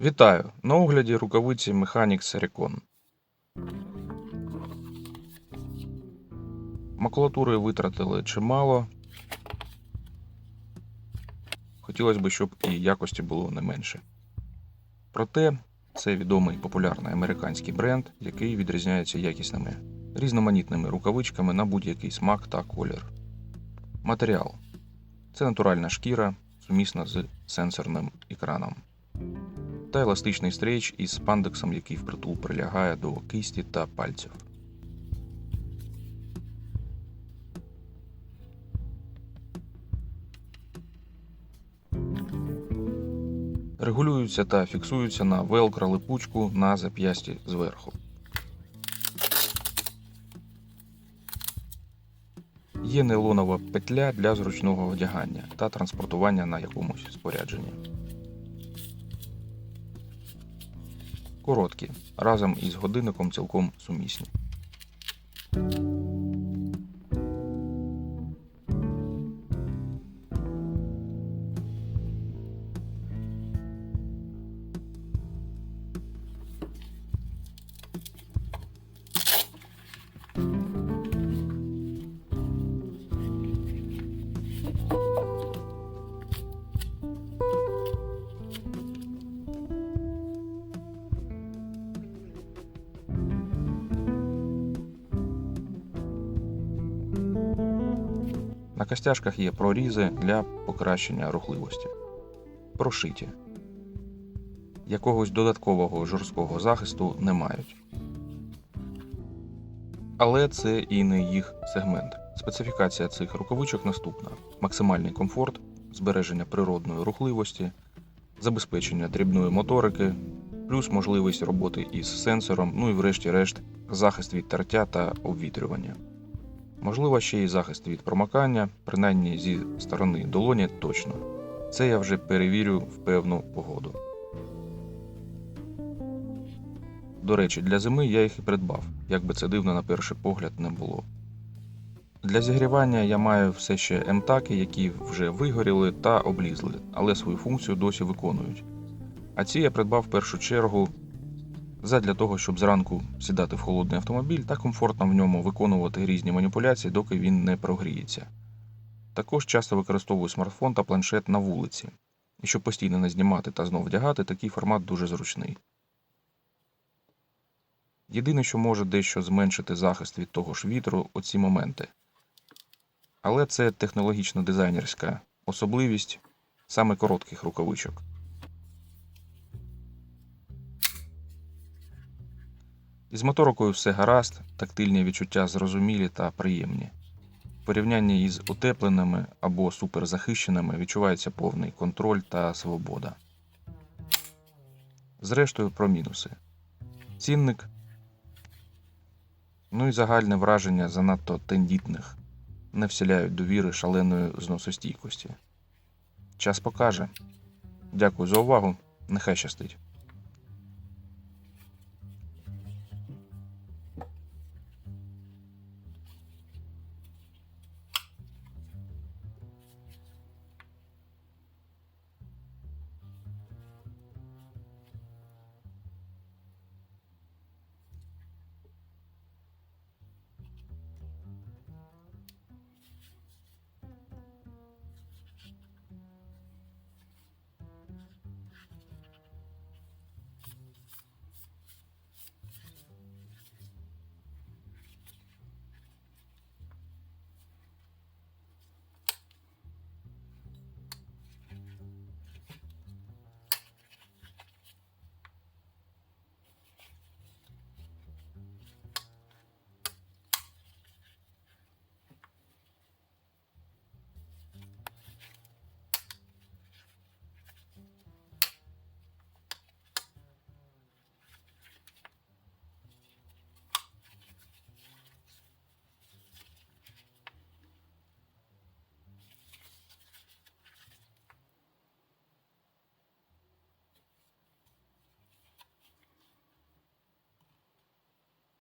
Вітаю! На огляді рукавиці Mechanics Recon. Макулатури витратили чимало. Хотілося б, щоб і якості було не менше. Проте це відомий популярний американський бренд, який відрізняється якісними різноманітними рукавичками на будь-який смак та колір. Матеріал це натуральна шкіра, сумісна з сенсорним екраном та еластичний стрейч із спандексом, який впритул прилягає до кисті та пальців. Регулюються та фіксуються на велкро липучку на зап'ясті зверху. Є нейлонова петля для зручного одягання та транспортування на якомусь спорядженні. Короткі, разом із годинником цілком сумісні. На костяшках є прорізи для покращення рухливості. Прошиті. Якогось додаткового жорсткого захисту не мають. Але це і не їх сегмент. Специфікація цих рукавичок наступна: максимальний комфорт, збереження природної рухливості, забезпечення дрібної моторики, плюс можливість роботи із сенсором, ну і врешті-решт захист від тертя та обвітрювання. Можливо, ще й захист від промокання, принаймні зі сторони долоні точно. Це я вже перевірю в певну погоду. До речі, для зими я їх і придбав, як би це дивно на перший погляд не було. Для зігрівання я маю все ще МТАКи, які вже вигоріли та облізли, але свою функцію досі виконують. А ці я придбав в першу чергу задля того, щоб зранку сідати в холодний автомобіль та комфортно в ньому виконувати різні маніпуляції, доки він не прогріється. Також часто використовую смартфон та планшет на вулиці. І щоб постійно не знімати та знов вдягати, такий формат дуже зручний. Єдине, що може дещо зменшити захист від того ж вітру, оці моменти. Але це технологічно дизайнерська особливість саме коротких рукавичок. Із моторикою все гаразд, тактильні відчуття зрозумілі та приємні. В порівнянні із утепленими або суперзахищеними відчувається повний контроль та свобода. Зрештою, про мінуси. Цінник. Ну і загальне враження занадто тендітних, не вселяють довіри шаленої зносостійкості. Час покаже. Дякую за увагу. Нехай щастить.